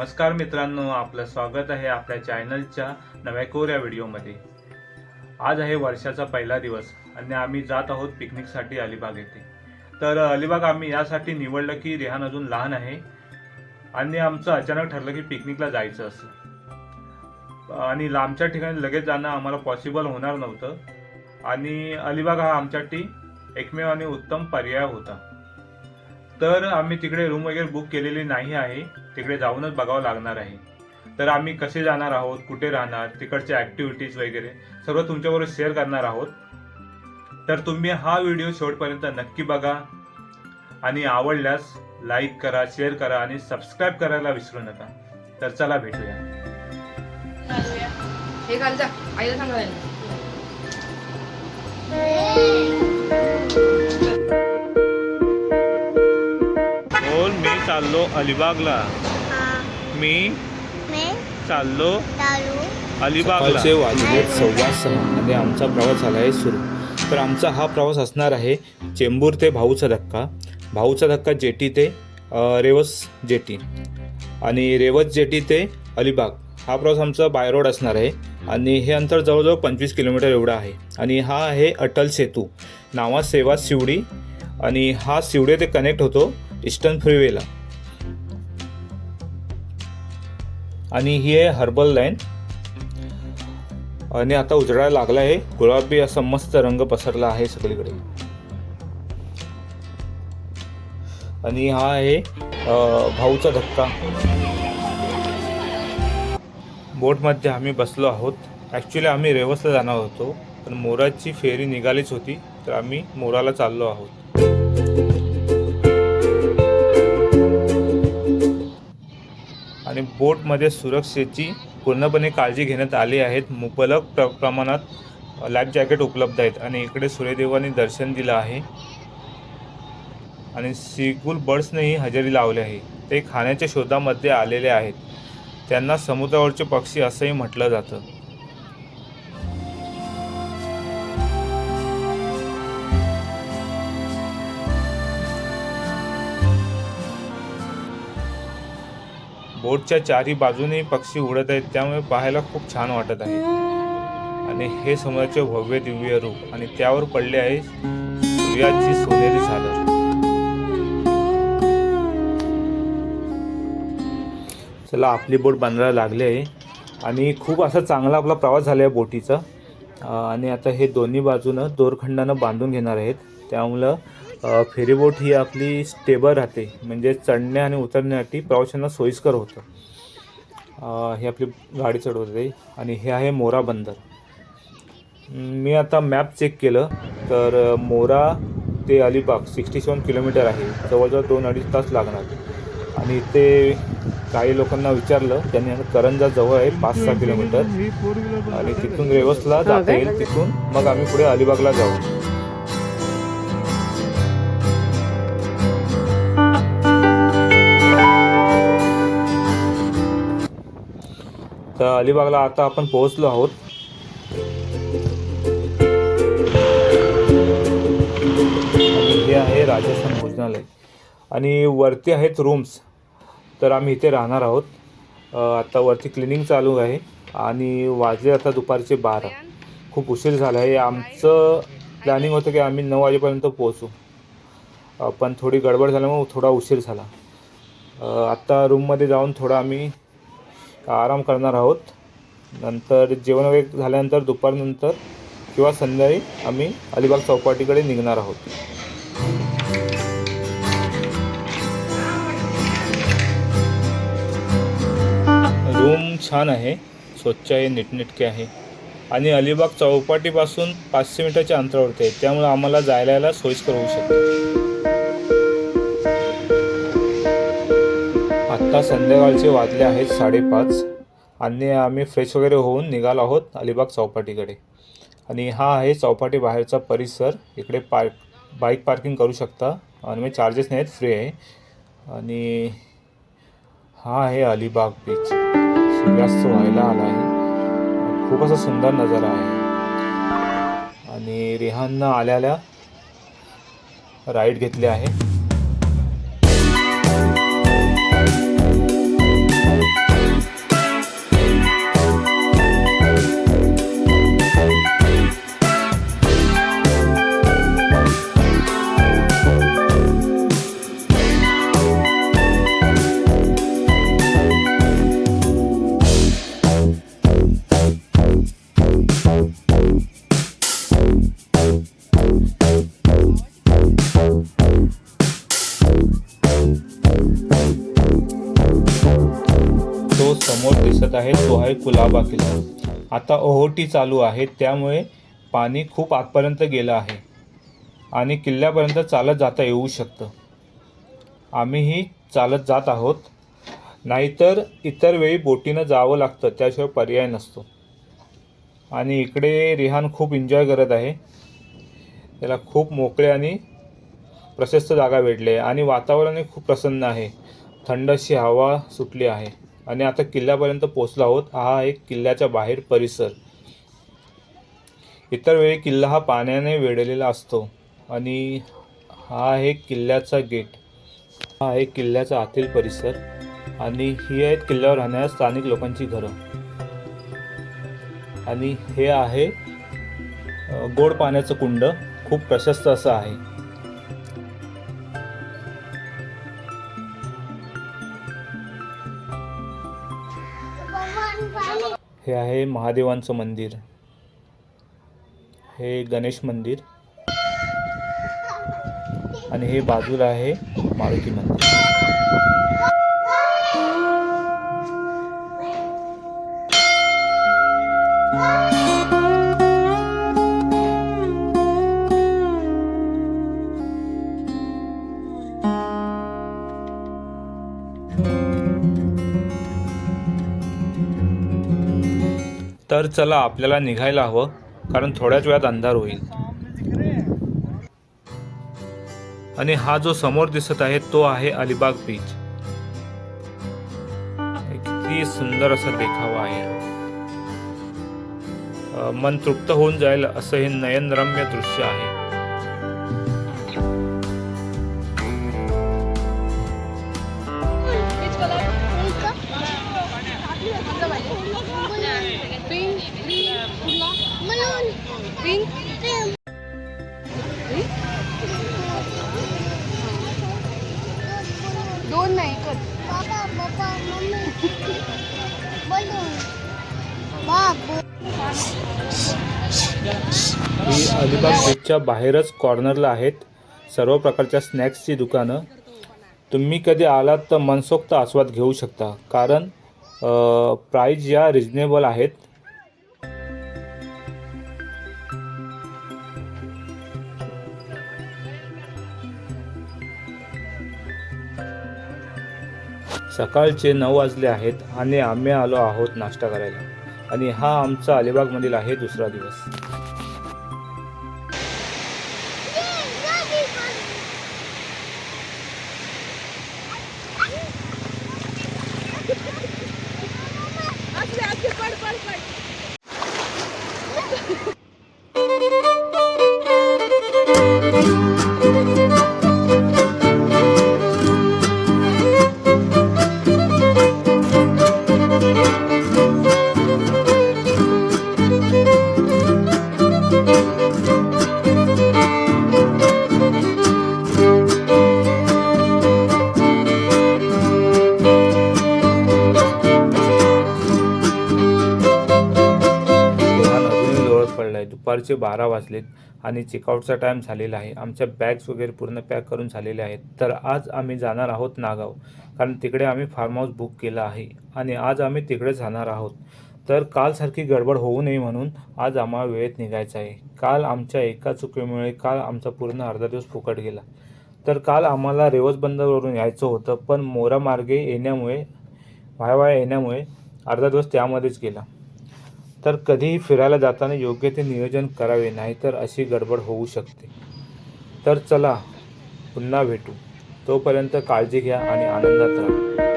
नमस्कार मित्रांनो आपलं स्वागत आहे आपल्या चॅनलच्या नव्या कोऱ्या व्हिडिओमध्ये. आज आहे वर्षाचा पहिला दिवस आणि आम्ही जात आहोत पिकनिकसाठी अलिबाग येथे. तर अलिबाग आम्ही यासाठी निवडलं की रेहान अजून लहान आहे आणि आमचं अचानक ठरलं की पिकनिकला जायचं असं. आणि लांबच्या ठिकाणी लगेच जाणं आम्हाला पॉसिबल होणार नव्हतं. आणि अलिबाग हा आमच्यासाठी एकमेव आणि उत्तम पर्याय होता. तर आम्ही तिकडे रूम वगैरे बुक केलेली नाही आहे. तिकडे जाऊनच बघावं लागणार आहे. तर आम्ही कसे जाणार आहोत? कुठे राहणार? तिकडच्या ॲक्टिव्हिटीज वगैरे सर्व तुमच्याबरोबर शेअर करणार आहोत. तर तुम्ही हा व्हिडिओ शेवटपर्यंत नक्की बघा. आणि आवडल्यास लाईक करा शेअर करा आणि सबस्क्राईब करायला विसरू नका. तर चला भेटूया. हे आईला सांगा चाललो अलिबागला. मी चाललो अलिबागला. सकाळचे वाजलेत सव्वा सहा आणि आमचा प्रवास झाला आहे सुरू. तर आमचा हा प्रवास असणार आहे चेंबूर ते भाऊचा धक्का. भाऊचा धक्का जेटी ते रेवस जेटी आणि रेवस जेटी ते अलिबाग. हा प्रवास आमचा बाय रोड असणार आहे आणि हे अंतर जवळजवळ पंचवीस किलोमीटर एवढं आहे. आणि हा आहे अटल सेतू. नावा सेवा शिवडी आणि हा शिवडे ते कनेक्ट होतो ईस्टर्न फ्रीवेला आणि ही आहे हर्बल लाईन. आणि आता उजळायला लागला आहे. गुलाबी असा मस्त रंग पसरला आहे सगळीकडे. आणि हा आहे भाऊचा धक्का. बोटमध्ये आम्ही बसलो आहोत. ॲक्च्युली आम्ही रेवसला जाणार होतो. पण मोराची फेरी निघालीच होती. तर आम्ही मोराला चाललो आहोत. आणि बोटमध्ये सुरक्षेची पूर्णपणे काळजी घेण्यात आली आहेत. मुबलक प्र प्रमाणात लाईफ जॅकेट उपलब्ध आहेत आणि इकडे सूर्यदेवाने दर्शन दिलं आहे. आणि सिगुल बर्ड्सनेही हजेरी लावली आहे. ते खाण्याच्या शोधामध्ये आलेले आहेत. त्यांना समुद्रावरचे पक्षी असंही म्हटलं जातं. बोटच्या चारी बाजूने पक्षी उडत आहेत त्यामुळे पाहायला खूप छान वाटत आहे. आणि हे समुद्राचे भव्य दिव्य रूप आणि त्यावर पडले आहे सूर्याची सोनेरी झालर चला आपली बोट बांधायला लागली आहे. आणि खूप असा चांगला आपला प्रवास झाला आहे बोटीचा. आणि आता हे दोन्ही बाजूनं दोरखंडानं बांधून घेणार आहेत. त्यामुळं फेरीबोट ही आपली स्टेबल राहते. म्हणजे चढण्या आणि उतरण्यासाठी प्रवाशांना सोयीस्कर होतं. हे आपली गाडी चढवते. आणि हे आहे मोरा बंदर. मी आता मॅप चेक केलं. तर मोरा ते अलिबाग सिक्स्टी सेवन किलोमीटर आहे. जवळजवळ दोन अडीच तास लागणार. आणि ते काही लोकांना विचारलं. त्यांनी आता करंजा जवळ आहे पाच सहा किलोमीटर आणि तिथून रेवसला जाता येईल तिथून. मग आम्ही पुढे अलिबागला जाऊ. अलिबागला आता आपण पोहोचलो आहोत. हे आहे राजस्थान भोजनालय. आणि वरती आहेत रूम्स तर आम्ही इथे राहणार आहोत. आता वरती क्लिनिंग चालू आहे. आणि वाजले आता दुपारचे बारा. खूप उशीर झाला आहे. आमचं प्लॅनिंग होतं की आम्ही नऊ वाजेपर्यंत पोहोचू. पण थोडी गडबड झाल्यामुळे थोडा उशीर झाला. आत्ता रूममध्ये जाऊन थोडा आम्ही आराम करणार आहोत? नंतर जेवण वगैरे झाल्यानंतर दुपारनंतर किंवा संध्याकाळी आम्ही अलिबाग चौपाटीकडे निघणार आहोत. रूम छान आहे स्वच्छ आहे नीटनेटके आहे. आणि अलिबाग चौपाटीपासून पाचशे मीटरच्या अंतरावरती आहे. त्यामुळे आम्हाला जायला यायला सोयीस्कर होऊ शकते. आता संध्याकाळचे वाजले आहेत साडेपाच. आणि आम्ही फ्रेश वगैरे होऊन निघालो आहोत अलिबाग चौपाटीकडे. आणि हा आहे चौपाटी बाहेरचा परिसर. इकडे पार्क बाईक पार्किंग करू शकता. आणि मी चार्जेस नाहीत फ्री आहे. आणि हा आहे अलिबाग बीच सूर्यास्त व्हायला आला आहे. खूप असा सुंदर नजारा आहे. आणि रिहाननं आल्या आल्या राईड घेतली आहे. आहे कुलाबा किल्ला. आता ओहोटी चालू आहे त्यामुळे पाणी खूप आतपर्यंत गेलं आहे. आणि किल्ल्यापर्यंत चालत जाता येऊ शकतं. आम्हीही चालत जात आहोत. नाहीतर इतर वेळी बोटीनं जावं लागतं त्याशिवाय पर्याय नसतो. आणि इकडे रिहान खूप एन्जॉय करत आहे. त्याला खूप मोकळे आणि प्रशस्त जागा भेटली आहे. आणि वातावरणही खूप प्रसन्न आहे. थंड अशी हवा सुटली आहे. आणि आता किल्ल्यापर्यंत पोचलो आहोत. हा एक किल्ल्याच्या बाहेर परिसर. इतर वेळी किल्ला हा पाण्याने वेढलेला असतो आणि हा आहे किल्ल्याचा गेट. हा आहे किल्ल्याचा आतील परिसर आणि ही आहेत किल्ल्यावर राहणाऱ्या स्थानिक लोकांची घरं. आणि हे आहे गोड पाण्याचं कुंड. खूप प्रशस्त असं आहे. हे आहे महादेवांचं मंदिर. हे गणेश मंदिर. आणि हे बाजूला आहे मारुती मंदिर. तर चला आपल्याला निघायला हवं कारण थोड्याच वेळात अंधार होईल. आणि हा जो समोर दिसत आहे तो आहे अलिबाग बीच किती सुंदर असा देखावा आहे. मन तृप्त होऊन जाईल असं हे नयनरम्य दृश्य आहे. पिंक दोन नाही एकच. ही अलिबाग बीचच्या बाहेरच कॉर्नरला आहेत. सर्व प्रकारच्या स्नॅक्सची दुकानं. तुम्ही कधी आलात तर मनसोक्त आस्वाद घेऊ शकता. कारण प्राईज या रिजनेबल आहेत सकाळचे नऊ वाजले आहेत आणि आम्ही आलो आहोत नाश्ता करायला. आणि हा आमचा अलिबागमधील आहे दुसरा दिवस. लहान दुपारचे बारा वाजलेत आणि चेकआउटचा टाईम झालेला आहे. आमच्या बॅग्स वगैरे पूर्ण पॅक करून झालेल्या आहेत. तर आज आम्ही जाणार आहोत नागाव कारण तिकडे आम्ही फार्म हाऊस बुक केलं आहे आणि आज आम्ही तिकडे जाणार आहोत. तर कालसारखी गडबड होऊ नये म्हणून आज आम्हाला वेळेत निघायचं आहे. काल आमच्या एका चुकीमुळे काल आमचा पूर्ण अर्धा दिवस फुकट गेला. तर काल आम्हाला रेवस बंदरवरून यायचं होतं पण मोरा मार्गे येण्यामुळे वाया वाया येण्यामुळे अर्धा दिवस त्यामध्येच गेला. तर कधीही फिरायला जाताना योग्य ते नियोजन करावे नाहीतर अशी गडबड होऊ शकते. तर चला पुन्हा भेटू. तोपर्यंत काळजी घ्या आणि आनंदात राहा.